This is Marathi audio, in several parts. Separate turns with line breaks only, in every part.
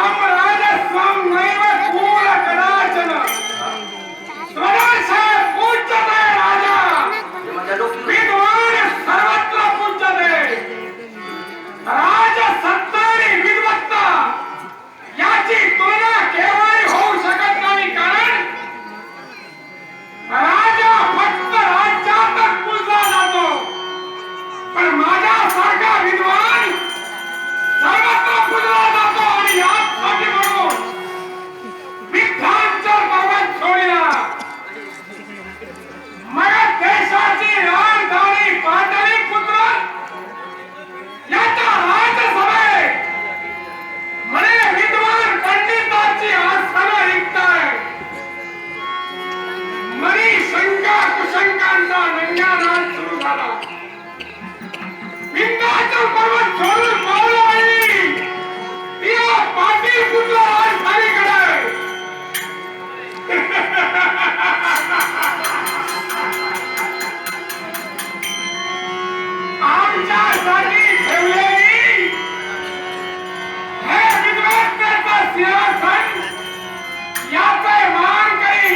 আমরা शंकांचा कुशंकांचा नंगानाद सुरू झाला. विंध्याचल पर्वत सोडून मावळवाडी या पाटील पुत्र राजधानीकडे आमच्यासाठी ठेवलेली हे विद्वत्तेचं सिंहासन याचे मान काही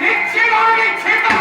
निश्चित आणि निश्चित